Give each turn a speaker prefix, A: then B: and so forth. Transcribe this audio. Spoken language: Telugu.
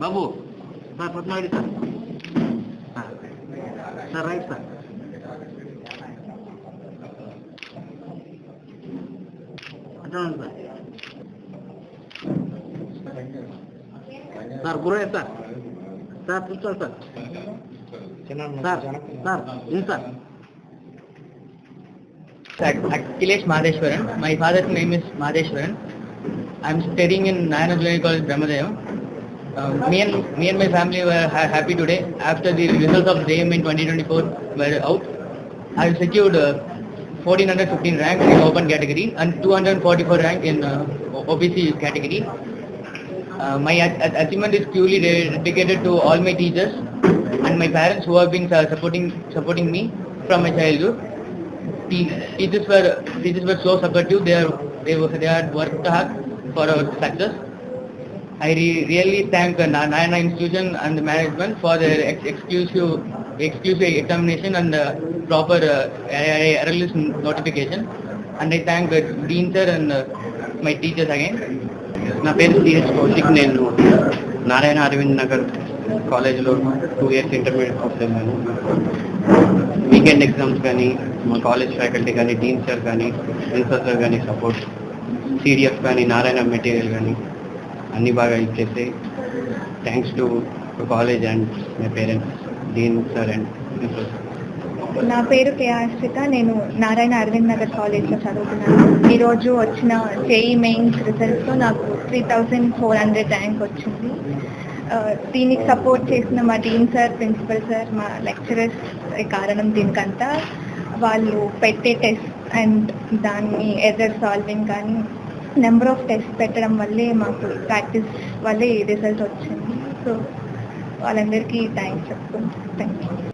A: Babu sir Padmavati sir sir right sir అట్లా sir sir Gurayya sir sir principal sir sir sir ఏం sir
B: Akhilesh Madheshwaran. My father's name is Madheshwaran. I'm studying in Nayana Junior College, Brahmadeva. Uh, me, and, me and my family were ha- happy today after the results of JM in 2024 were out. I secured uh, 1415 rank in open category and 244 rank in uh, OBC category. Uh, my achievement is purely dedicated to all my teachers and my parents who have been uh, supporting supporting me from my childhood. Te- teachers were teachers were so supportive. They are they were they had worked hard for our success. I re- really thank Na- Nayana institution and the management for their ex- exclusive exclusive examination and uh, proper uh, notification. And I thank uh, Dean sir and uh, my teachers again.
A: నా పేరు సిహెచ్ కౌశిక్. నేను నారాయణ అరవింద్ నగర్ కాలేజ్లో టూ ఇయర్స్ ఇంటర్మీడియట్ కోర్స్ చదివాను. వీకెండ్ ఎగ్జామ్స్ కానీ మా కాలేజ్ ఫ్యాకల్టీ కానీ డీన్ సార్ కానీ ప్రిన్సిపల్ సార్ కానీ సపోర్ట్ సిడిఎఫ్ కానీ నారాయణ మెటీరియల్ కానీ అన్ని బాగా ఇచ్చేసి thanks to college and my parents dean sir and principal sir
C: నా పేరు కే ఆశ్రిత. నేను నారాయణ అరవింద్ నగర్ కాలేజ్లో చదువుతున్నాను. ఈరోజు వచ్చిన జేఈ మెయిన్స్ రిజల్ట్స్లో నాకు three thousand four hundred rank వచ్చింది. దీనికి సపోర్ట్ చేసిన మా డీన్ సార్ ప్రిన్సిపల్ సార్ మా లెక్చరర్స్ కారణం దీనికంతా. వాళ్ళు పెట్టే టెస్ట్ అండ్ దాన్ని ఎర్రర్ సాల్వింగ్ కానీ నెంబర్ ఆఫ్ టెస్ట్ పెట్టడం వల్లే మాకు ప్రాక్టీస్ వల్లే రిజల్ట్ వచ్చింది. సో వాళ్ళందరికీ థ్యాంక్స్ చెప్పుకుంటాను థ్యాంక్ యూ.